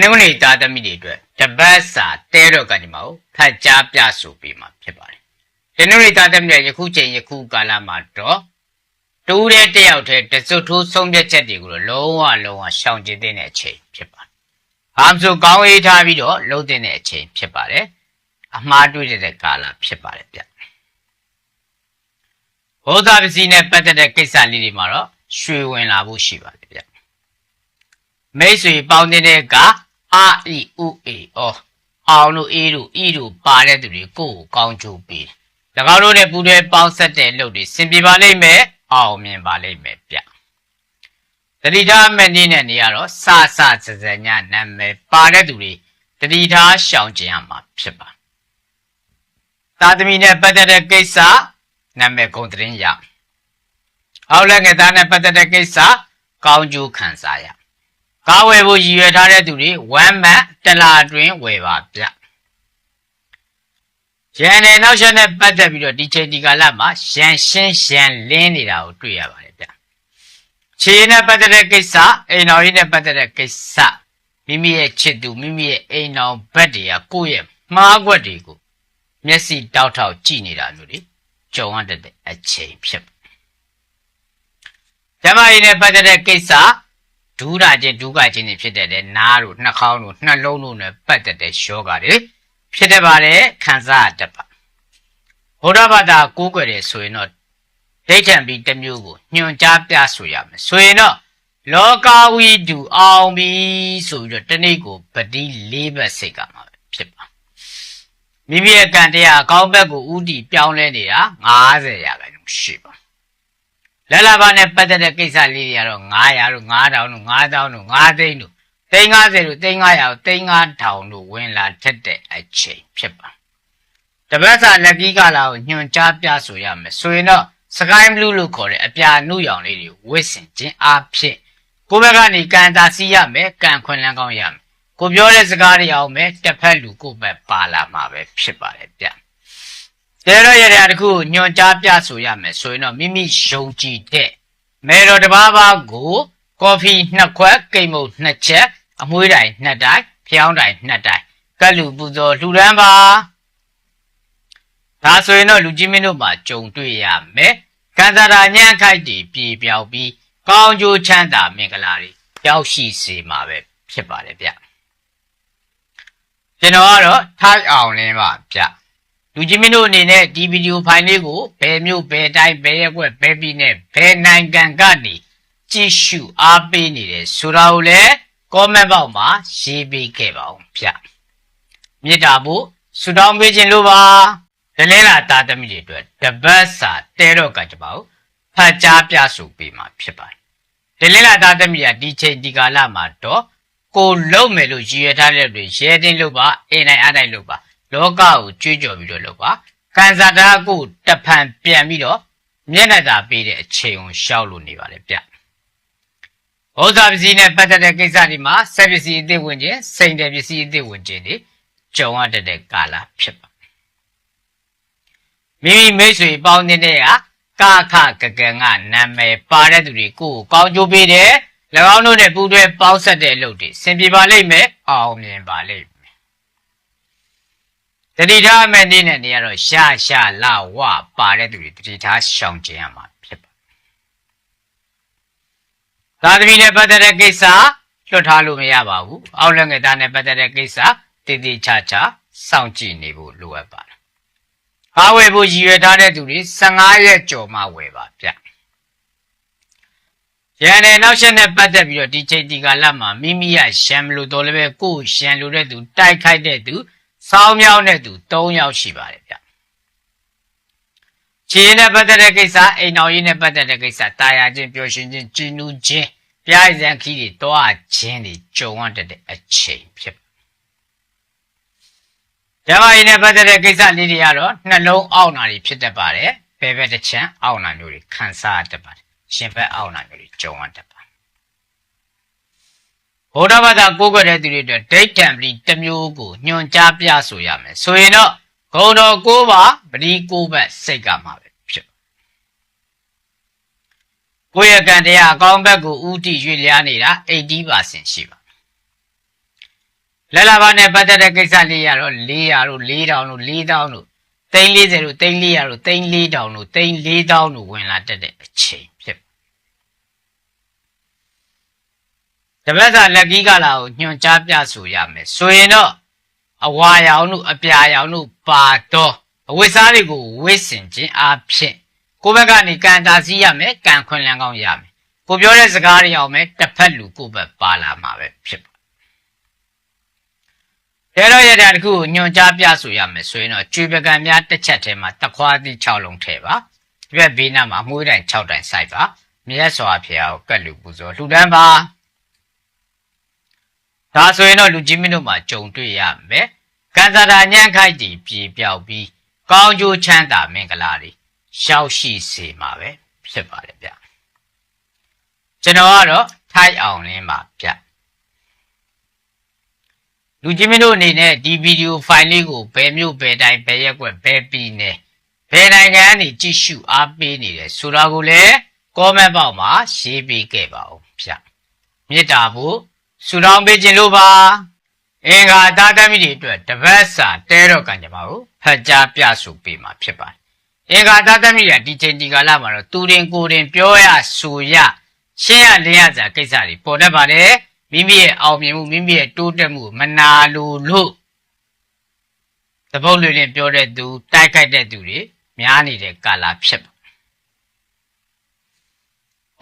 နင်္ဂနွေသားသမီးတွေအတွက်တပတ်စာတဲတော့ကဒီမှာကိုဖတ်ကြားပြဆိုပေးမှာဖြစ်ပါတယ်တနင်္ဂနွေသားသမီးတွေယခုချိန်ယခုကာလမှာတော့တူးတဲ့တယောက်တည်းတစွတ်ထိုးဆုံးဖြတ်ချက်တွေကိုတော့လုံးဝလုံးဝရှောင်ကျဉ်တဲ့အချိန်ဖြစ်ပါတယ်။ဘာမှမဆိုကောင်းအေးထားပြီးတော့လှုပ်တဲ့အချိန်ဖြစ်ပါတယ်။အမှားတွေ့တဲ့ကာလဖြစ်ပါတယ်ဗျ။ဘောဓပစီနဲ့ပတ်သက်တဲ့ကိစ္စလေးတွေမှာတော့ရွှေဝင်လာဖို့ရှိပါတယ်ဗျ။မိတ်ဆွေပေါင်းတဲ့က အာအီဥအေအောအောင်လို့အေးလို့ဤလို့ပါတဲ့သူတွေကိုယ့်ကိုကောင်းချိုးပေးတယ်။၎င်းတို့နဲ့ပူးတွဲပေါင်းဆက်တဲ့လုပ်တွေစင်ပြေပါလိမ့်မယ်။အောင်မြင်ပါလိမ့်မယ်ဗျတတိထားမဲ့နည်းနဲ့နေရတော့စစစစညနာမည်ပါတဲ့သူတွေတတိထားရှောင်ကျင်ရမှာဖြစ်ပါသာသမီနဲ့ပတ်သက်တဲ့ကိစ္စနာမည်ဂုံတရင်ရအောက်လက်ငယ်သားနဲ့ပတ်သက်တဲ့ကိစ္စကောင်းကျိုးခံစားရ ကားဝယ်ဖို့ရည်ရွယ်ထားတဲ့သူတွေဝမ်းမတ်တလာတွင်ဝယ်ပါဗျရန်နဲ့နောက်ဆက်နဲ့ပတ်သက်ပြီးတော့ဒီချိန်ဒီကာလမှာရန်ရှင်းရန်လင်းနေတာကိုတွေ့ရပါတယ်ဗျ။ခြေနဲ့ပတ်သက်တဲ့ကိစ္စအိမ်တော်ကြီးနဲ့ပတ်သက်တဲ့ကိစ္စမိမိရဲ့ချစ်သူမိမိရဲ့အိမ်တော်ဘက်တွေကကိုယ့်ရဲ့မှားကွက်တွေကိုမျက်စိတောက်ထောက်ကြည့်နေတာမျိုးတွေကြုံရတဲ့အချိန်ဖြစ်။ကျမကြီးနဲ့ပတ်သက်တဲ့ကိစ္စ ဒူးတာချင်းဒူးကချင်းတွေဖြစ်တဲ့နားတို့နှာခေါင်းတို့နှလုံးတို့နဲ့ပတ်သက်တဲ့ယောဂတွေဖြစ်တတ်ပါတယ်ခံစားတတ်ပါဘုရားဘာသာကိုးကွယ်တယ်ဆိုရင်တော့ဒိဋ္ဌံပြီးတစ်မျိုးကိုညွန်ကြားပြဆိုရမယ်ဆိုရင်တော့လောကဝိတုအောင်ပြီဆိုပြီးတော့တနေ့ကိုပတိ၄ဘက်စိတ်ကမှာဖြစ်ပါမိမိရဲ့ကံတရားအကောင်းဘက်ကိုဥတီပြောင်းလဲနေတာ90ရာခိုင်နှုန်းရှိပါ လလဘာနဲ့ပတ်သက်တဲ့ကိစ္စလေးတွေကတော့900တို့9000တို့9000တို့9သိန်းတို့သိန်း90တို့သိန်း900တို့သိန်း9000တို့ဝင်လာထက်တဲ့အချိန်ဖြစ်ပါတပတ်စာလက်ကီးကလာကိုညွှန်ကြားပြဆိုရမယ်ဆိုရင်တော့ sky blue လို့ခေါ်တဲ့အပြာနုရောင်လေးတွေဝစ်ဆင်ခြင်းအဖြစ်ကိုယ့်ဘက်ကနေကန်တာစီးရမယ်ကန်ခွင်လန်းကောင်းရမယ်ကိုပြောတဲ့စကားတွေအောင်မယ်တစ်ဖက်လူကိုယ့်ဘက်ပါလာမှာပဲဖြစ်ပါတယ်ဗျ တဲရရတဲ့တခုညွှန်ကြားပြဆိုရမယ်ဆိုရင်တော့မိမိယုံကြည်တဲ့မေတော်တဘာဘာကိုကော်ဖီနှစ်ခွက်ကိတ်မုတ်နှစ်ချက်အမွှေးတိုင်နှစ်တိုင်ဖျောင်းတိုင်နှစ်တိုင်ကတ်လူပူဇော်လှူဒန်းပါဒါဆိုရင်တော့လူကြီးမင်းတို့မှာကြုံတွေ့ရမယ်ကံစားတာညံ့ခိုက်တည်ပြေပြောက်ပြီးကောင်းကျိုးချမ်းသာမင်္ဂလာတွေရောက်ရှိစေမှာပဲဖြစ်ပါတယ်ဗျကျွန်တော်ကတော့ထိုက်အောင်လင်းပါဗျ လူကြီးမင်းတို့အနေနဲ့ဒီဗီဒီယိုဖိုင်လေးကိုဘယ်မျိုးဘယ်တိုင်းဘယ်ရက်ွက်ဘယ်ပြည်နဲ့ဘယ်နိုင်ငံကနေကြည့်ရှုအားပေးနေတယ်ဆိုတာကိုလည်း comment box မှာရေးပေးခဲ့ပါဦးဗျမေတ္တာဖို့ဆုတောင်းပေးခြင်းလို့ပါဒလဲလာတာသမီးတွေအတွက်တပတ်စာတဲတော့ကကြပါဦးဖတ်ကြားပြဆိုပေးမှာဖြစ်ပါတယ်ဒလဲလာတာသမီးကဒီချိန်ဒီကာလမှာတော့ကိုလုံးမယ်လို့ရည်ရထားတဲ့တွေရဲတင်းလို့ပါအိမ်နိုင်အားနိုင်လို့ပါ လောကကိုကြွေးကြော်ပြီးတော့လို့ပါကန်စာတာကိုတဖန်ပြန်ပြီးတော့မျက်နှာသာပေးတဲ့အချိန်ကိုရှောက်လို့နေပါလေဗျဩဇာပစ္စည်းနဲ့ပတ်သက်တဲ့ကိစ္စတွေမှာဆက်ပစ္စည်းအသစ်ဝင်ခြင်းစိန်တယ်ပစ္စည်းအသစ်ဝင်ခြင်းတွေကြုံရတဲ့ကာလဖြစ်ပါမိမိမိတ်ဆွေပေါင်းတဲ့ကကာခကကံကနာမည်ပါတဲ့သူတွေကိုယ်ကောင်းကျိုးပေးတယ်၎င်းတို့နဲ့ပူးတွဲပေါင်းဆက်တဲ့အလုပ်တွေစင်ပြေပါလိမ့်မယ်အောင်မြင်ပါလိမ့်မယ် တတိထားမဲ့နေ့နဲ့နေရတော့ရှာရှာလာဝပါတဲ့သူတွေတတိထားရှောင်ကျင်ရမှာဖြစ်ပါသာသမီနဲ့ပတ်သက်တဲ့ကိစ္စလွတ်ထားလို့မရပါဘူးအောက်လက်ငယ်သားနဲ့ပတ်သက်တဲ့ကိစ္စတည်တည်ချာချာစောင့်ကြည့်နေဖို့လိုအပ်ပါတယ်ကားဝယ်ဖို့ရည်ရွယ်ထားတဲ့သူတွေ15ရက်ကျော်မှဝယ်ပါဗျရန်နဲ့နောက်ဆက်နဲ့ပတ်သက်ပြီးတော့ဒီချိန်ဒီကာလမှာမိမိရရှမ်းမလို့တော်လည်းပဲကိုယ်ရှမ်းလို့တဲ့သူတိုက်ခိုက်တဲ့သူ စောင်းမြောင်းတဲ့သူ3ယောက်ရှိပါတယ်ဗျခြေနဲ့ပတ်သက်တဲ့ကိစ္စအိမ်တော်ကြီးနဲ့ပတ်သက်တဲ့ကိစ္စတာယာချင်းပျော်ရွှင်ခြင်းကြည်နူးခြင်းပြိုင်စံခီးတွေတွားခြင်းတွေကြုံရတဲ့အချိန်ဖြစ်ကျမကြီးနဲ့ပတ်သက်တဲ့ကိစ္စလေးတွေကတော့နှလုံးအောင့်နာတွေဖြစ်တတ်ပါတယ်။ဘယ်ဘက်တစ်ချမ်းအောင့်နာမျိုးတွေခံစားတတ်ပါတယ်။ရှင်ဘက်အောင့်နာမျိုးတွေကြုံရတတ်ပါ တယ်။ဘုရားဘာသာကိုးကွယ်တဲ့သူတွေအတွက်ဒိဋ္ဌံပတိတစ်မျိုးကိုညွန်ကြားပြဆိုရမယ်။ဆိုရင်တော့ဂုံတော်ကိုးပါပတိကိုးဘက်စိတ်ကမှာပဲဖြစ်။ကိုယ့်ရဲ့ကံတရားအကောင်းဘက်ကိုဥတီရွေ့လျားနေတာ80%ရှိပါလက်လာပါနဲ့ပတ်သက်တဲ့ကိစ္စလေးရတော့400တို့4000တို့4000တို့340တို့3400တို့34000တို့34000တို့ဝင်လာတတ်တဲ့အချိန်ဖြစ် တပတ်စာလက်ကြီးကလာကိုညွှန်ကြားပြဆိုရမယ်ဆိုရင်တော့အဝါရောင်တို့အပြာရောင်တို့ပါတော့အဝိစားတွေကိုဝိစင်ခြင်းအဖြစ်ကိုယ့်ဘက်ကနေကန်တာစီးရမယ်ကန်ခွင်လန်းကောင်းရမယ်ကိုပြောတဲ့စကားတွေအောင်မယ်တစ်ဖက်လူကိုယ့်ဘက်ပါလာမှာပဲဖြစ်ပါတဲတော့ရတဲ့တခုကိုညွန်ကြားပြဆိုရမယ်ဆိုရင်တော့ကျွေပကံများတစ်ချက်ထဲမှာတခွားသီး6လုံးထည့်ပါဒီဘက်ဘေးနားမှာအမွှေးတိုင်6တိုင်စိုက်ပါမြတ်စွာဘုရားကိုကတ်လူပူဇော်လှူဒန်းပါ ဒါဆိုရင်တော့လူကြီးမင်းတို့မှာကြုံတွေ့ရမယ်ကံစားတာညံ့ခိုက်တည်ပြေပြောက်ပြီးကောင်းကျိုးချမ်းသာမင်္ဂလာတွေရှောက်ရှိစေမှာပဲဖြစ်ပါတယ်ဗျကျွန်တော်ကတော့ထိုက်အောင်လင်းပါဗျလူကြီးမင်းတို့အနေနဲ့ဒီဗီဒီယိုဖိုင်လေးကိုဘယ်မျိုးဘယ်တိုင်းဘယ်ရက်ွက်ဘယ်ပြည်နယ်ဘယ်နိုင်ငံကနေကြည့်ရှုအားပေးနေတယ်ဆိုတာကိုလည်း comment ပေါက်မှာရေးပေးခဲ့ပါဦးဗျမေတ္တာဖို့ ဆူတောင်းပေးခြင်းလို့ပါအင်္ဂါသားသမီးတွေအတွက်တပတ်စာတဲတော့ကံကြပါဦးဖတ်ကြားပြဆိုပေးမှာဖြစ်ပါတယ်အင်္ဂါသားသမီးတွေဒီချိန်ဒီကာလမှာတော့သူရင်ကိုယ်ရင်ပြောရဆိုရရှင်းရလင်းရစာကိစ္စတွေပေါ်တတ်ပါတယ်မိမိရဲ့အောင်မြင်မှုမိမိရဲ့တိုးတက်မှုမနာလိုလို့သဘုတ်လွေလင်းပြောတဲ့သူတိုက်ခိုက်တဲ့သူတွေများနေတဲ့ကာလဖြစ်ပါ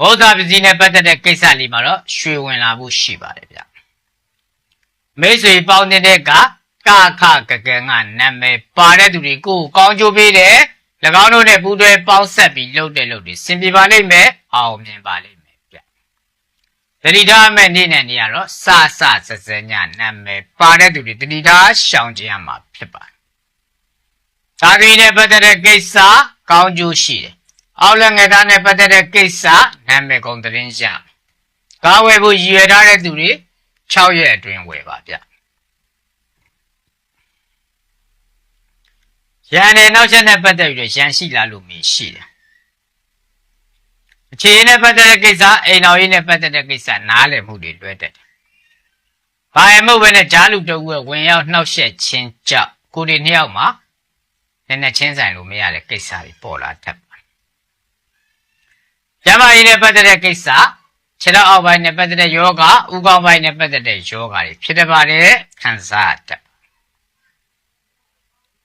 ဘုရားပစ္စည်းနဲ့ပတ်သက်တဲ့ကိစ္စလေးမှာတော့ရွှေဝင်လာမှုရှိပါတယ်ဗျမိတ်ဆွေပေါင်းတဲ့ကကခကကဲကနာမည်ပါတဲ့သူတွေကိုကောင်းကျိုးပေးတယ်၎င်းတို့နဲ့ပူးတွဲပေါင်းဆက်ပြီးလုပ်တဲ့လုပ်တွေစင်ပြပါလိမ့်မယ်အောင်မြင်ပါလိမ့်မယ်ဗျတတိထားမဲ့နေ့နဲ့နေရတော့စစစစညနာမည်ပါတဲ့သူတွေတတိထားရှောင်ကြရမှာဖြစ်ပါတယ်သာသီနဲ့ပတ်သက်တဲ့ကိစ္စကောင်းကျိုးရှိတယ် အောက်လက်ငယ်သားနဲ့ပတ်သက်တဲ့ကိစ္စနာမည်ကုန်သတင်းရကားဝယ်ဖို့ရည်ရွယ်ထားတဲ့သူတွေ6ရက်အတွင်းဝယ်ပါဗျရန်နဲ့နောက်ချက်နဲ့ပတ်သက်ပြီးရန်ရှိလာလို့မင်းရှိတယ်အခြေအနေနဲ့ပတ်သက်တဲ့ကိစ္စအိမ်တော်ရေးနဲ့ပတ်သက်တဲ့ကိစ္စနားလည်မှုတွေလွဲတတ်တယ်။ဘာမှမဟုတ်ဘဲနဲ့ဂျားလူတအုပ်ကဝင်ရောက်နှောက်ယှက်ခြင်းကြောင့်ကိုဒီနှစ်ယောက်မှာနည်းနည်းချင်းဆိုင်လို့မရတဲ့ကိစ္စတွေပေါ်လာတတ်ပါတယ်။ ကျမကြီးနဲ့ပတ်သက်တဲ့ကိစ္စခြေထောက်အောက်ပိုင်းနဲ့ပတ်သက်တဲ့ယောဂဥကောင်းပိုင်းနဲ့ပတ်သက်တဲ့ယောဂတွေဖြစ်တပါတယ်ခံစားတတ်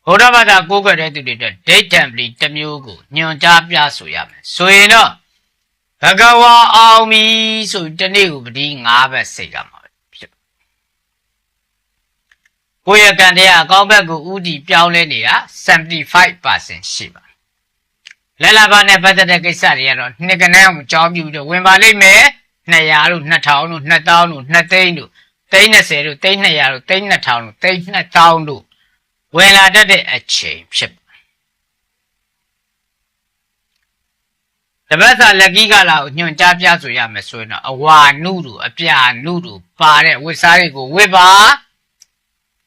ဘုရားဘာသာကိုးကွယ်တဲ့သူတွေအတွက် date template တစ်မျိုးကိုညွန်ကြားပြဆိုရမယ်ဆိုရင်တော့ဘဂဝါအောင်ပြီဆိုတနေ့ကိုပတိ၅ဘက်စိတ်ကမှာဖြစ်ကိုယ့်ရဲ့ကံတရားအကောင်းဘက်ကိုဥတီပြောင်းလဲနေတာ75%ရှိပါ လက်လာပါနဲ့ပတ်သက်တဲ့ကိစ္စတွေကတော့နှစ်ကနန်းကိုကြောင်းပြပြီးတော့ဝင်ပါလိမ့်မယ်200တို့2000တို့2000တို့2သိန်းတို့330တို့300တို့32000တို့32000တို့ဝင်လာတတ်တဲ့အချိန်ဖြစ်တပတ်စာလက်ကြီးကလာကိုညွန်ကြားပြဆိုရမယ်ဆိုရင်တော့အဝါနုတို့အပြာနုတို့ပါတဲ့ဝတ်စားတွေကိုဝတ်ပါ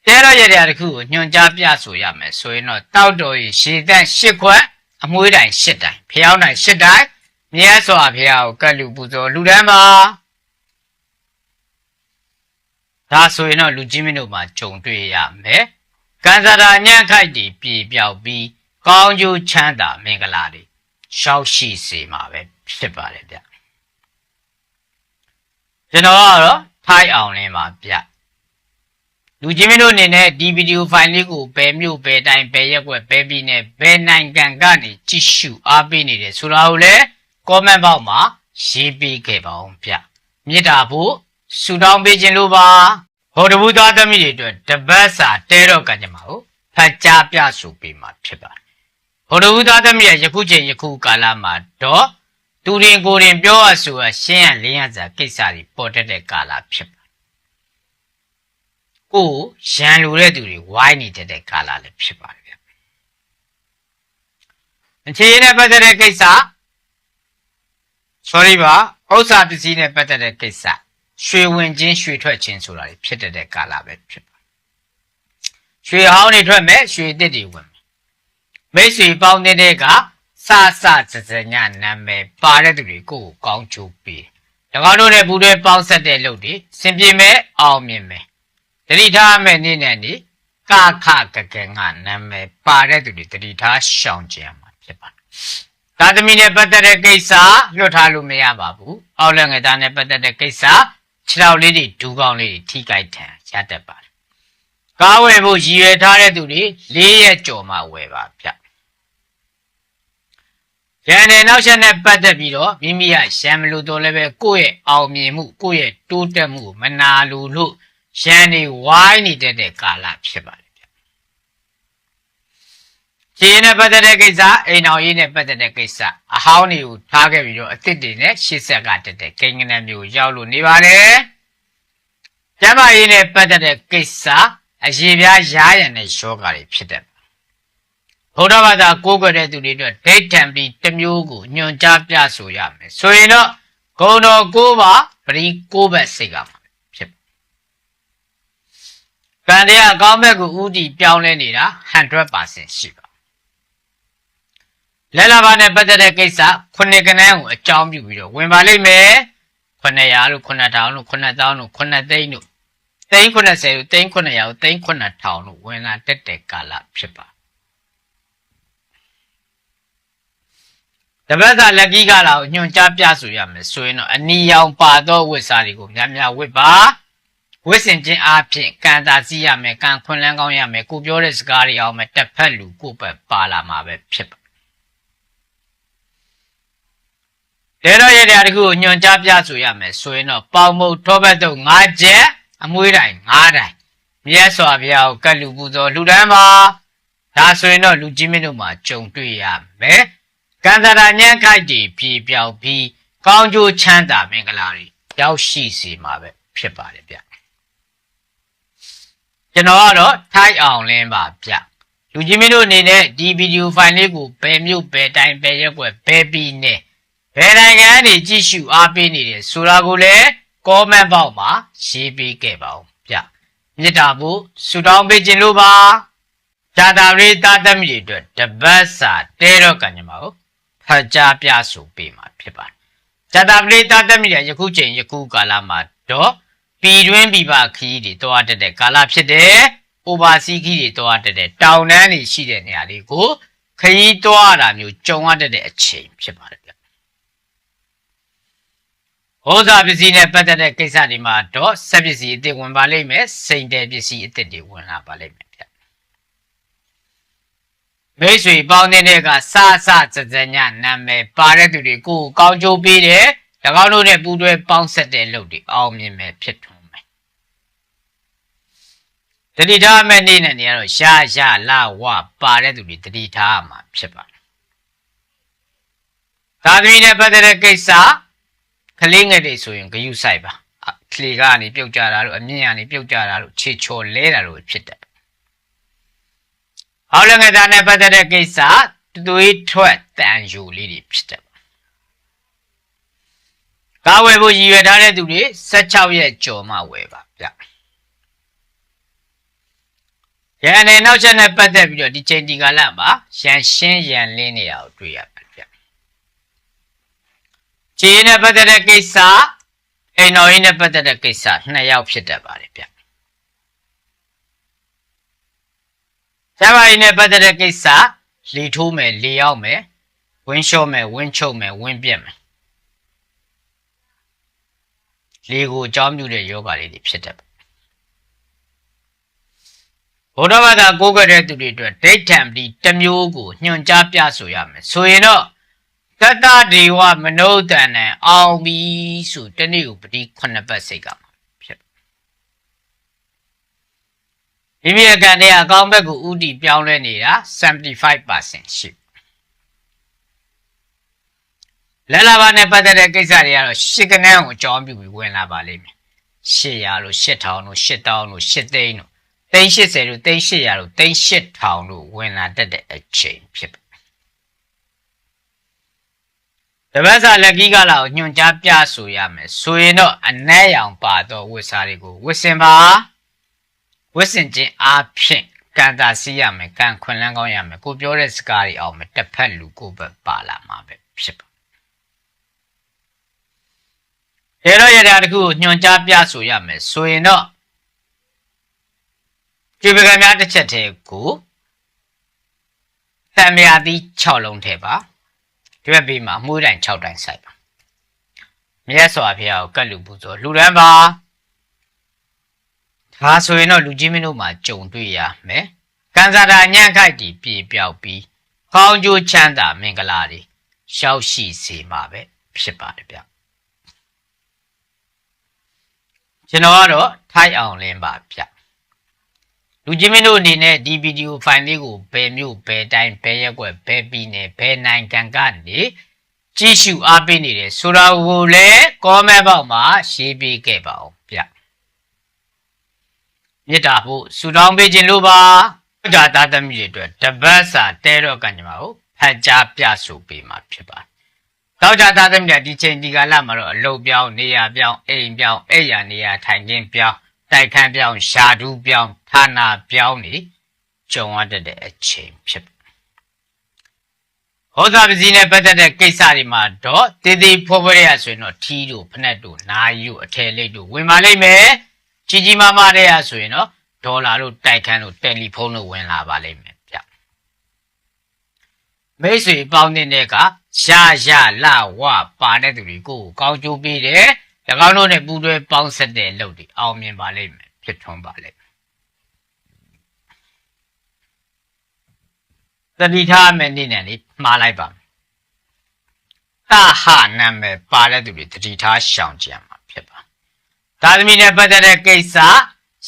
တဲတော့ရတဲ့တခုကိုညွန်ကြားပြဆိုရမယ်ဆိုရင်တော့တောက်တော်ရေရှည်တန့်ရှစ်ခွက် အမွှေးတိုင်ရှစ်တိုင်ဖျောင်းတိုင်ရှစ်တိုင်မြတ်စွာဘုရားကိုကတ်လူပူဇော်လူတန်းပါဒါဆိုရင်တော့လူကြီးမင်းတို့မှာဂျုံတွေ့ရမယ်ကံစားတာညံ့ခိုက်တည်ပြေပြောက်ပြီးကောင်းကျိုးချမ်းသာမင်္ဂလာတွေရှောက်ရှိစေမှာပဲဖြစ်ပါတယ်ဗျကျွန်တော်ကတော့ထိုက်အောင်လင်းပါဗျ လူကြီးမင်းတို့အနေနဲ့ဒီဗီဒီယိုဖိုင်လေးကိုဘယ်မျိုးဘယ်တိုင်းဘယ်ရက်ွက်ဘယ်ပြည်နယ်ဘယ်နိုင်ငံကနေကြည့်ရှုအားပေးနေတယ်ဆိုတာကိုလည်း comment box မှာရေးပေးခဲ့ပါအောင်ဗျမေတ္တာဖို့ဆူတောင်းပေးခြင်းလို့ပါဟောတဘူးသားသမီးတွေအတွက်တပတ်စာတဲတော့ကံကြမှာကိုဖတ်ကြားပြဆိုပေးမှာဖြစ်ပါတယ်ဟောတဘူးသားသမီးရဲ့ယခုချိန်ယခုကာလမှာတော့သူရင်ကိုယ်ရင်ပြောရဆိုရရှင်းရလင်းရစာကိစ္စတွေပေါ်တတ်တဲ့ကာလဖြစ်ပါ တယ်ကိုရန်လိုတဲ့သူတွေဝိုင်းနေတတ်တဲ့ကာလလည်းဖြစ်ပါတယ်ဗျအခြေအနေနဲ့ပတ်သက်တဲ့ကိစ္စ sorry ပါဥစ္စာပစ္စည်းနဲ့ပတ်သက်တဲ့ကိစ္စရွှေဝင်ခြင်းရွှေထွက်ခြင်းဆိုတာဖြစ်တဲ့ကာလပဲဖြစ်ပါရွှေဟောင်းတွေထွက်မယ်ရွှေတစ်တွေဝင်မယ်မိတ်ဆွေပေါင်းတဲ့ကစစစစညနာမည်ပါတဲ့သူတွေကိုကောင်းချိုးပေး၎င်းတို့နဲ့ဘူးတွေပေါင်းဆက်တဲ့လုပ်တွေစင်ပြေမယ်အောင်မြင်မယ် တတိထားမဲ့နေ့နဲ့နေ့ကာခကကငါနာမည်ပါတဲ့သူတွေတတိထားရှောင်ကြရမှာဖြစ်ပါတယ်။သာသမီနဲ့ပတ်သက်တဲ့ကိစ္စလွတ်ထားလို့မရပါဘူး။အောက်လက်ငယ်သားနဲ့ပတ်သက်တဲ့ကိစ္စခြေထောက်လေးတွေဒူးကောင်းလေးတွေထိကြိုက်ထန်ရတတ်ပါတယ်။ကားဝယ်ဖို့ရည်ရွယ်ထားတဲ့သူတွေ၄ရက်ကြော်မှဝယ်ပါဗျ။ရန်တဲ့နောက်ဆက်နဲ့ပတ်သက်ပြီးတော့မိမိကရံမလို့တော့လည်းပဲကိုယ့်ရဲ့အောင်မြင်မှုကိုယ့်ရဲ့တိုးတက်မှုမနာလိုလို့ ရန်နေဝိုင်းနေတဲ့ကာလဖြစ်ပါတယ်ဗျ။ခြေနဲ့ပတ်သက်တဲ့ကိစ္စအိမ်အောင်ရေးနဲ့ပတ်သက်တဲ့ကိစ္စအဟောင်းတွေကိုထားခဲ့ပြီးတော့အစ်စ်တွေနဲ့ရှေ့ဆက်ကတက်တဲ့ကိန်းကနန်းမျိုးရောက်လို့နေပါတယ်။ကျမရေးနဲ့ပတ်သက်တဲ့ကိစ္စအရေးပြားရားရံတဲ့ယောဂါတွေဖြစ်တဲ့ဗုဒ္ဓဘာသာကိုးကွယ်တဲ့သူတွေအတွက်ဒိဋ္ဌံပြီးတစ်မျိုးကိုညွန်ကြားပြဆိုရမယ်။ဆိုရင်တော့ဂုံတော်ကိုးပါပရိကိုးဘက်စိတ်ကမှာဖြစ် ကံတရားအကောင်းဘက်ကိုဥတီပြောင်းလဲနေတာ100%ရှိပါလဲလာပါနဲ့ပတ်သက်တဲ့ကိစ္စခုနှစ်ကနန်းကိုအကြောင်းပြုပြီးတော့ဝင်ပါလိမ့်မယ်900လို့9000လို့9000လို့9သိန်းလို့သိန်း90လို့သိန်း900လို့သိန်း9000လို့ဝင်လာတက်တဲ့ကာလဖြစ်ပါတပတ်သာလက်ကြီးကလာကိုညွန်ကြားပြဆိုရမယ်ဆိုရင်တော့အနီရောင်ပါသောဝတ်စားတွေကိုများများဝတ်ပါ ဝတ်ဆင်ခြင်းအပြင်ကံတာစီရမယ်ကံခွန်လန်းကောင်းရမယ်ကိုပြောတဲ့စကားတွေအောင်မယ်တစ်ဖက်လူကိုပဲပါလာမှာပဲဖြစ်ပါတဲတော့ရတဲ့တခုကိုညွန်ကြားပြဆိုရမယ်ဆိုရင်တော့ပေါမုတ်ထောဘတ်တော့၅ချက်အမွေးတိုင်၅တိုင်မြတ်စွာဘုရားကိုကတ်လူပူဇော်လူတန်းပါဒါဆိုရင်တော့လူကြီးမင်းတို့မှာကြုံတွေ့ရမယ်ကန္တရာညံခိုက်တီပြေပြောက်ပြီးကောင်းကျိုးချမ်းသာမင်္ဂလာတွေရောက်ရှိစေမှာပဲဖြစ်ပါတယ်ဗျ ကျွန်တော်ကတော့ထိုက်အောင်လင်းပါဗျလူကြီးမင်းတို့အနေနဲ့ဒီဗီဒီယိုဖိုင်လေးကိုဘယ်မြို့ဘယ်တိုင်းဘယ်ရက်ွယ်ဘယ်ပြည်နယ်ဘယ်နိုင်ငံကနေကြည့်ရှုအားပေးနေတယ်ဆိုတာကိုလည်း comment box မှာရေးပေးခဲ့ပါဦးဗျမြစ်တာဖို့ဆူတောင်းပေးခြင်းလို့ပါဇာတာရိတာသမီတွေအတွက်တပတ်စာတဲတော့ကံကြပါဦးဖတ်ကြားပြဆိုပေးမှာဖြစ်ပါတယ်ဇာတာပရိတာသမီတွေယခုချိန်ယခုကာလမှာတော့ ပြည်တွင်းပြည်ပခီးတွေတွားတက်တဲ့ကာလဖြစ်တယ်။ overseas ခီးတွေတွားတက်တဲ့တောင်တန်းတွေရှိတဲ့နေရာလေးကိုခရီးတွားတာမျိုးကြုံရတဲ့အချိန်ဖြစ်ပါတယ်ဗျ။ဟောစာပစ္စည်းနဲ့ပတ်သက်တဲ့ကိစ္စတွေမှာတော့ဆက်ပစ္စည်းအစ်စ်ဝင်ပါလိမ့်မယ်။စိန်တယ်ပစ္စည်းအစ်စ်တွေဝင်လာပါလိမ့်မယ်ဗျ။မိတ်ဆွေပေါင်းတဲ့ကစစစစညနာမည်ပါတဲ့သူတွေကိုကောင်းကျိုးပေးတယ်။၎င်းတို့နဲ့ပူးတွဲပေါင်းဆက်တဲ့လုပ်တွေအောင်မြင်မယ်ဖြစ်ထွန်းမယ် တတိထားမဲ့နေ့နဲ့နေရာတော့ရှားရှားလာဝပါတဲ့သူတွေတတိထားမှာဖြစ်ပါတယ်သာသမီနဲ့ပတ်သက်တဲ့ကိစ္စကလေးငယ်တွေဆိုရင်ဂယုဆိုင်ပါကလေးကနေပြုတ်ကြတာလို့အမြင့်ကနေပြုတ်ကြတာလို့ခြေချော်လဲတာလို့ဖြစ်တယ်ဟောလည်းငယ်သားနဲ့ပတ်သက်တဲ့ကိစ္စသွေးထွက်တန်ယူလေးတွေဖြစ်တယ်ကားဝယ်ဖို့ရည်ရွယ်ထားတဲ့သူတွေ16ရက်ကျော်မှဝယ်ပါဗျ ရန်နဲ့နောက်ချက်နဲ့ပတ်သက်ပြီးတော့ဒီချိန်ဒီကာလမှာရန်ရှင်းရန်လင်းနေတာကိုတွေ့ရပါဗျခြေနဲ့ပတ်သက်တဲ့ကိစ္စအိမ်တော်ရင်းနဲ့ပတ်သက်တဲ့ကိစ္စနှစ်ယောက်ဖြစ်တတ်ပါတယ်ဗျကျမကြီးနဲ့ပတ်သက်တဲ့ကိစ္စလီထိုးမယ်လီရောက်မယ်ဝင်းလျှော့မယ်ဝင်းချုပ်မယ်ဝင်းပြက်မယ်လေကိုအကြောင်းပြုတဲ့ယောဂလေးတွေဖြစ်တတ်တ ယ်ဘုဒ္ဓဘာသာကိုးကွယ်တဲ့သူတွေအတွက်ဒိဋ္ဌံပတိတစ်မျိုးကိုညွှန်ကြားပြဆိုရမယ်ဆိုရင်တော့တတဒေဝမနုဿန်နဲ့အောင်ပြီဆိုတနေ့ကိုပတိ9ပတ်စိတ်ကမှာဖြစ်မိမိအကံတရားအကောင်းဘက်ကိုဥတီပြောင်းလဲနေတာ75%ရှိလဲလာပါနဲ့ပတ်သက်တဲ့ကိစ္စတွေကတော့ရှစ်ကနန်းကိုအကြောင်းပြုပြီးဝင်လာပါလိမ့်မယ်800လို့8000လို့8000လို့8သိန်းလို့ သိန်း80လို့သိန်း800လို့သိန်း8000လို့ဝင်လာတတ်တဲ့အချိန်ဖြစ်ပါတပတ်စာလက်ကြီးကလာကိုညွန်ကြားပြဆိုရမယ်ဆိုရင်တော့အနက်ရောင်ပါတော့ဝတ်စားတွေကိုဝတ်စင်ပါဝတ်စင်ခြင်းအားဖြင့်ကံတာစီးရမယ်ကံခွန်လန်းကောင်းရမယ်ကိုပြောတဲ့စကားတွေအောင်မယ်တစ်ဖက်လူကိုပဲပါလာမှာပဲဖြစ်ပါရေတော့ရတာတခုကိုညွန်ကြားပြဆိုရမယ်ဆိုရင်တော့ ကျွေပကံများတစ်ချက်တည်းကိုတံမြာသီး6လုံးထည့်ပါဒီဘက်ပြီးမှာမှုတိုင်6တိုင်စိုက်ပါမြတ်စွာဘုရားကိုကတ်လူပူဇော်လှူဒန်းပါဒါဆိုရင်တော့လူကြီးမင်းတို့မှာကြုံတွေ့ရမယ်ကံစားတာညံ့ခိုက်တီပြေပြောက်ပြီးကောင်းကျိုးချမ်းသာမင်္ဂလာတွေရှောက်ရှိစေမှာပဲဖြစ်ပါတယ်ဗျကျွန်တော်ကတော့ထိုက်အောင်လင်းပါဗျ လူကြီးမင်းတို့အနေနဲ့ဒီဗီဒီယိုဖိုင်လေးကိုဘယ်မျိုးဘယ်တိုင်းဘယ်ရက်ွက်ဘယ်ပြည်နယ်ဘယ်နိုင်ငံကနေကြည့်ရှုအားပေးနေတယ်ဆိုတာကိုလည်း comment box မှာရေးပေးခဲ့ပါဦးဗျမြစ်တာဖို့ဆူတောင်းပေးခြင်းလို့ပါကြတာသားသမီးတွေအတွက်တပတ်စာတဲတော့ကံကြမှာကိုဖတ်ကြားပြဆိုပေးမှာဖြစ်ပါတယ်တောက်ကြသားသမီးတွေဒီချိန်ဒီကာလမှာတော့အလုပ်ပြောင်းနေရာပြောင်းအိမ်ပြောင်းအိမ်ရနေရာထိုင်ခြင်းပြောင်း တိုက်ခန်းပြောင်းရှာဒူးပြောင်းဌာနပြောင်းနေကြုံရတဲ့အချိန်ဖြစ်ဟောသာပစီနဲ့ပတ်သက်တဲ့ကိစ္စတွေမှာတော့တည်တည်ဖော်ဖော်ရဆိုရင်တော့ထီးတို့ဖနက်တို့နာယူတို့အထယ်လိတ်တို့ဝင်ပါလိမ့်မယ်ကြီးကြီးမားမားတဲ့ရဆိုရင်တော့ဒေါ်လာတို့တိုက်ခန်းတို့တယ်လီဖုန်းတို့ဝင်လာပါလိမ့်မယ်ဗျမိတ်ဆွေပေါင်းတဲ့ကရရလဝပါတဲ့သူတွေကိုကောင်းကျိုးပေးတယ်၎ င်းတို့နဲ့ပူးတွဲပေါင်းဆက်တဲ့လုပ်တွေအောင်မြင်ပါလိမ့်မယ်ဖြစ်ထွန်းပါလိမ့်မယ်တတိထားမယ်နေနဲ့လေမှားလိုက်ပါမယ်တဟနာမည်ပါတဲ့သူတွေတတိထားရှောင်ကြံမှာဖြစ်ပါသာသမီနဲ့ပတ်သက်တဲ့ကိစ္စ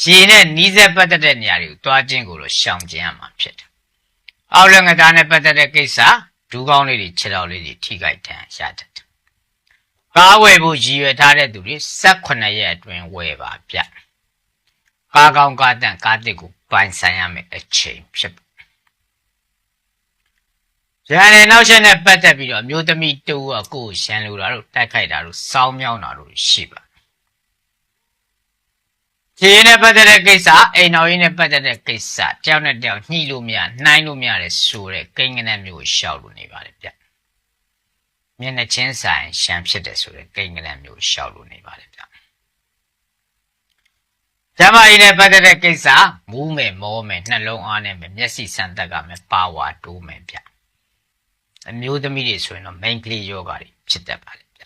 ရေနဲ့နီးစပ်ပတ်သက်တဲ့နေရာတွေကိုတွားခြင်းကိုတော့ရှောင်ကြံရမှာဖြစ်တယ်အောက်လက်ငသားနဲ့ပတ်သက်တဲ့ကိစ္စဒူးကောင်းလေးတွေခြေတော်လေးတွေထိခိုက်တန်ရတတ်တယ် ကားဝယ်ဖို့ရည်ရွယ်ထားတဲ့သူတွေ18ရက်အတွင်းဝယ်ပါဗျကားကောင်းကားတန်ကားတစ်ကိုပိုင်ဆိုင်ရမယ်အချိန်ဖြစ်ပါရန်တဲ့နောက်ဆက်နဲ့ပတ်သက်ပြီးတော့မျိုးသမီးတူကကိုယ်ရှန်လိုတာတို့တိုက်ခိုက်တာတို့စောင်းမြောင်းတာတို့ရှိပါခြေနဲ့ပတ်သက်တဲ့ကိစ္စအိမ်တော်ရင်းနဲ့ပတ်သက်တဲ့ကိစ္စတယောက်နဲ့တယောက်ညှိလို့မရနှိုင်းလို့မရတဲ့ဆိုတဲ့ကိန်းကနက်မျိုးကိုရှောက်လို့နေပါတယ်ဗျ မျက်နှာချင်းဆိုင်ရှမ်းဖြစ်တယ်ဆိုတဲ့ကိန်းကနက်မျိုးရှောက်လို့နေပါတယ်ဗျကျမကြီးနဲ့ပတ်သက်တဲ့ကိစ္စမူးမယ်မောမယ်နှလုံးအားနဲ့မယ်မျက်စိစံတက်ကမယ်ပါဝါတိုးမယ်ဗျအမျိုးသမီးတွေဆိုရင်တော့ main ကလေးယောဂါတွေဖြစ်တတ်ပါလေဗျ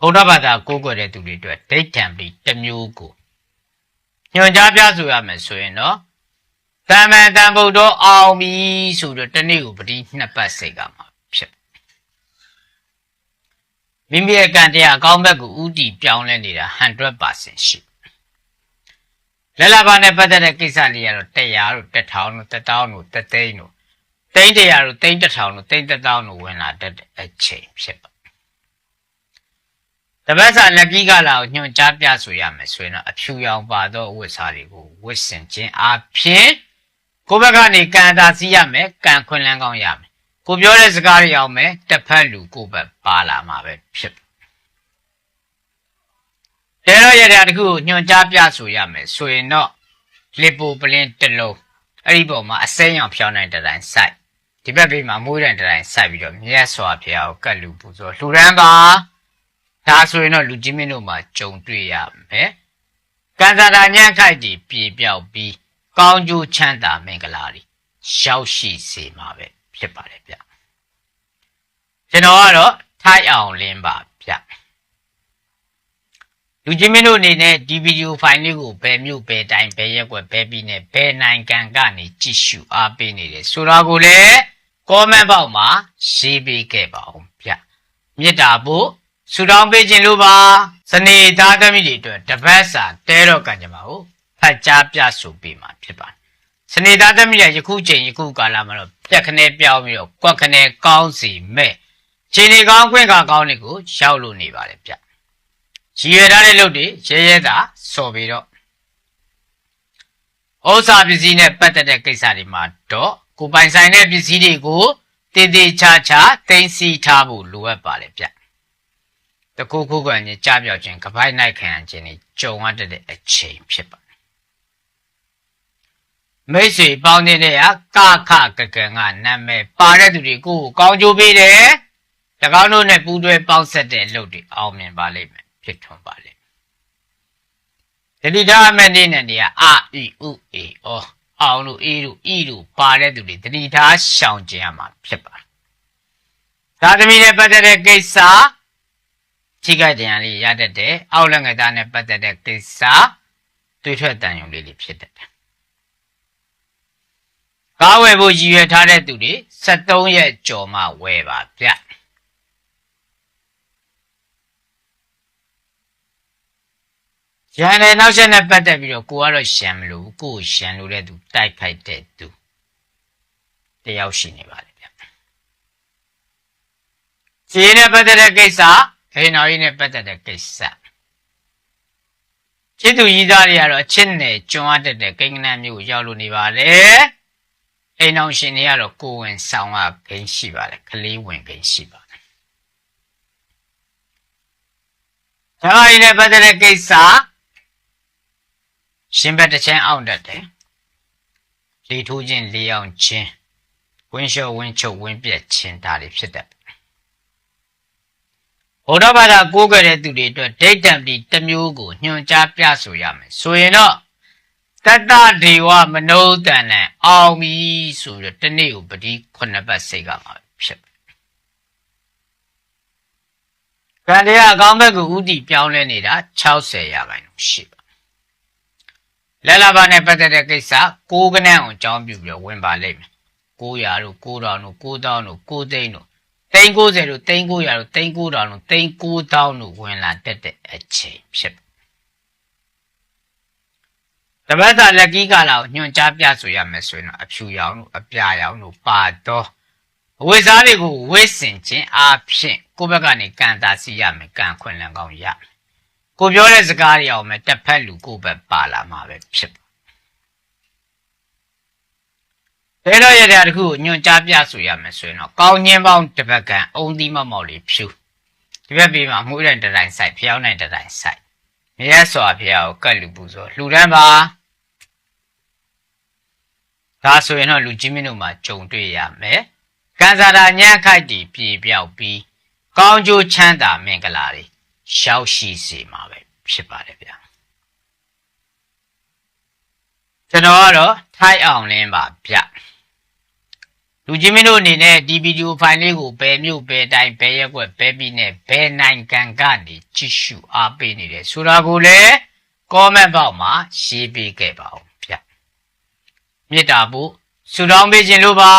ဘုရားဘာသာကိုးကွယ်တဲ့သူတွေအတွက်ဒိဋ္ဌံပြီးတစ်မျိုးကိုညွှန်ကြားပြဆိုရမယ်ဆိုရင်တော့ တမန်တန်ဗုဒ္ဓအောင်ပြီဆိုတော့တနေ့ကိုပတိနှစ်ပတ်စိတ်ကမှာဖြစ်မိမိရဲ့ကံတရားအကောင်းဘက်ကိုဥတီပြောင်းလဲနေတာ100%ရှိလက်လာပါနဲ့ပတ်သက်တဲ့ကိစ္စလေးကတော့တရားတို့တထောင်တို့တထောင်တို့တသိန်းတို့သိန်းတရားတို့သိန်းတထောင်တို့သိန်းတထောင်တို့ဝင်လာတဲ့အချိန်ဖြစ်ပါတပတ်စာလက်ကြီးကလာကိုညွှန်ကြားပြဆိုရမယ်ဆိုရင်တော့အဖြူရောင်ပါသောဝတ်စားတွေကိုဝတ်ဆင်ခြင်းအပြင် ကိုယ့်ဘက်ကနေကံတာစီးရမယ်ကံခွင်လန်းကောင်းရမယ်ကိုပြောတဲ့စကားတွေအောင်မယ်တစ်ဖက်လူကိုယ့်ဘက်ပါလာမှာပဲဖြစ်တဲတော့ရတဲ့တခုကိုညွှန်ကြားပြဆိုရမယ်ဆိုရင်တော့လစ်ပိုပလင်းတစ်လုံးအဲ့ဒီပုံမှာအစိမ်းရောင်ဖြောင်းနိုင်တဲ့တိုင်းစိုက်ဒီဘက်ဘေးမှာမွေးတဲ့တိုင်းစိုက်ပြီးတော့မြတ်စွာဘုရားကိုကတ်လူပူဇော်လှူဒန်းပါဒါဆိုရင်တော့လူကြီးမင်းတို့မှာကြုံတွေ့ရမယ်ကံစားတာညံ့ခိုက်တီပြေပြောက်ပြီး ကောင်းကျိုးချမ်းသာမင်္ဂလာတွေရောက်ရှိစေမှာပဲဖြစ်ပါတယ်ဗျကျွန်တော်ကတော့ထိုက်အောင်လင်းပါဗျလူကြီးမင်းတို့အနေနဲ့ဒီဗီဒီယိုဖိုင်လေးကိုဘယ်မျိုးဘယ်တိုင်းဘယ်ရက်ွက်ဘယ်ပြည်နယ်ဘယ်နိုင်ငံကနေကြည့်ရှုအားပေးနေတယ်ဆိုတာကိုလည်း comment box မှာရေးပေးခဲ့ပါဦးဗျမေတ္တာဖို့ဆူတောင်းပေးခြင်းလို့ပါစနေသားသမီးတွေအတွက်တပတ်စာတဲတော့ကံကြမှာကိုဖ တ်ကြားပြဆိုပေးမှာဖြစ်ပါတယ်စနေသားသမီးရယခုချိန်ယခုကာလမှာတော့ပြက်ခနဲပြောင်းပြီးတော့ကွက်ခနဲကောင်းစီမဲ့ခြေနေကောင်းခွင့်ကကောင်းတွေကိုရောက်လို့နေပါတယ်ဗျရည်ရွယ်ထားတဲ့လုပ်တွေရဲရဲသာစော်ပြီးတော့ဥစ္စာပစ္စည်းနဲ့ပတ်သက်တဲ့ကိစ္စတွေမှာတော့ကိုပိုင်ဆိုင်တဲ့ပစ္စည်းတွေကိုတည်တည်ချာချာသိမ်းဆည်းထားဖို့လိုအပ်ပါတယ်ဗျတကူခုကံကြီးကြပြောက်ခြင်းကပိုက်နိုင်ခံခြင်းတွေကြုံရတဲ့အချိန်ဖြစ်ပါ မိတ်ဆွေပေါင်းနေတဲ့ကကကကံကနာမည်ပါတဲ့သူတွေကိုကောင်းကျိုးပေးတယ်၎င်းတို့နဲ့ပူးတွဲပေါင်းဆက်တဲ့အလုပ်တွေအောင်မြင်ပါလိမ့်မယ်ဖြစ်ထွန်းပါလိမ့်မယ်တတိထားမဲ့နေ့နဲ့နေရအာအီဥအေအောအောင်လို့အေးလို့ဤလို့ပါတဲ့သူတွေတတိထားရှောင်ကျင်ရမှာဖြစ်ပါသာသမီနဲ့ပတ်သက်တဲ့ကိစ္စချိကကြံလေးရတတ်တယ်အောက်လက်ငယ်သားနဲ့ပတ်သက်တဲ့ကိစ္စတွေ့ထွက်တန်ရုံလေးတွေဖြစ်တတ်တယ် ကားဝယ်ဖို့ရည်ရွယ်ထားတဲ့သူတွေ73ရက်ကြော်မှဝယ်ပါဗျရန်တဲ့နောက်ဆက်နဲ့ပတ်သက်ပြီးတော့ကိုကတော့ရှံမလို့ကိုကိုရှံလို့တဲ့သူတိုက်ခိုက်တဲ့သူတယောက်ရှိနေပါလေဗျခြေနဲ့ပတ်သက်တဲ့ကိစ္စခိန်တော်ကြီးနဲ့ပတ်သက်တဲ့ကိစ္စချစ်သူကြီးသားတွေကတော့အချစ်နဲ့ကျွမ်းအပ်တဲ့ကိန်းကနန်းမျိုးကိုရောက်လို့နေပါလေ အိမ်အောင်ရှင်တွေကတော့ကိုယ်ဝင်ဆောင်ကဂိမ်းရှိပါတယ်ကလေးဝင်ဂိမ်းရှိပါတယ်။ဒါအရင်နဲ့ပတ်သက်တဲ့ကိစ္စရှင်ဘက်တစ်ချမ်းအောင်တတ်တယ်။လေထိုးခြင်းလေအောင်ခြင်းဝင်းလျှော့ဝင်းချုပ်ဝင်းပြက်ခြင်းဒါတွေဖြစ်တတ်တယ်။ဘုရားဘာသာကိုးကြတဲ့သူတွေအတွက်ဒိဋ္ဌံပြီးတစ်မျိုးကိုညွှန်ကြားပြဆိုရမယ်။ဆိုရင်တော့ တတ္တဒေဝမနောတန်နဲ့အောင်ပြီဆိုတော့တနေ့ကိုပတိခုနှစ်ပတ်စိတ်ကမှာဖြစ်ပဲကံတရားအကောင်းဘက်ကိုဥတီပြောင်းလဲနေတာ60ရာခိုင်နှုန်းရှိပါလက်လာပါနဲ့ပတ်သက်တဲ့ကိစ္စကိုးကနန်းအောင်အကြောင်းပြုပြီးတော့ဝင်ပါလိမ့်မယ်900တို့9000တို့9000တို့9သိန်းတို့သိန်း90တို့သိန်း900တို့သိန်း9000တို့သိန်း9000တို့ဝင်လာတတ်တဲ့အချိန်ဖြစ်ပါ တပတ်တာလက်ကီးကာလာကိုညွှန်ကြားပြဆိုရမယ်ဆိုရင်တော့အဖြူရောင်တို့အပြာရောင်တို့ပါတော့အဝိစားတွေကိုဝိစင်ခြင်းအဖြစ်ကိုယ့်ဘက်ကနေကံတာစီရမယ်ကံခွင့်လန်ကောင်းရမယ်ကိုပြောတဲ့စကားတွေအောင်မယ်တစ်ဖက်လူကိုယ့်ဘက်ပါလာမှာပဲဖြစ်ပါတဲတော့ရတဲ့တခုကိုညွှန်ကြားပြဆိုရမယ်ဆိုရင်တော့ကောင်းညင်းပေါင်းတစ်ပတ်ကအုံသီးမမောက်လေးဖြူဒီဘက်ပြီးမှမှုတဲ့တိုင်းဆိုင်ဖျောင်းတဲ့တိုင်းဆိုင် မြတ်စွာဘုရားကိုကတ်လူပူဇော်လှူဒန်းပါဒါဆိုရင်တော့လူကြီးမင်းတို့မှာကြုံတွေ့ရမယ်ကံစားတာညံ့ခိုက်တီပြေပြောက်ပြီးကောင်းကျိုးချမ်းသာမင်္ဂလာတွေရှောက်ရှိစေမှာပဲဖြစ်ပါတယ်ဗျာကျွန်တော်ကတော့ထိုက်အောင်လင်းပါဗျ လူကြီးမင်းတို့အနေနဲ့ဒီဗီဒီယိုဖိုင်လေးကိုဘယ်မျိုးဘယ်တိုင်းဘယ်ရက်ွက်ဘယ်ပြည်နဲ့ဘယ်နိုင်ငံကနေကြည့်ရှုအားပေးနေတယ်ဆိုတာကိုလည်း comment box မှာရေးပေးခဲ့ပါဦးဗျမေတ္တာပို့ဆုတောင်းပေးခြင်းလို့ပါ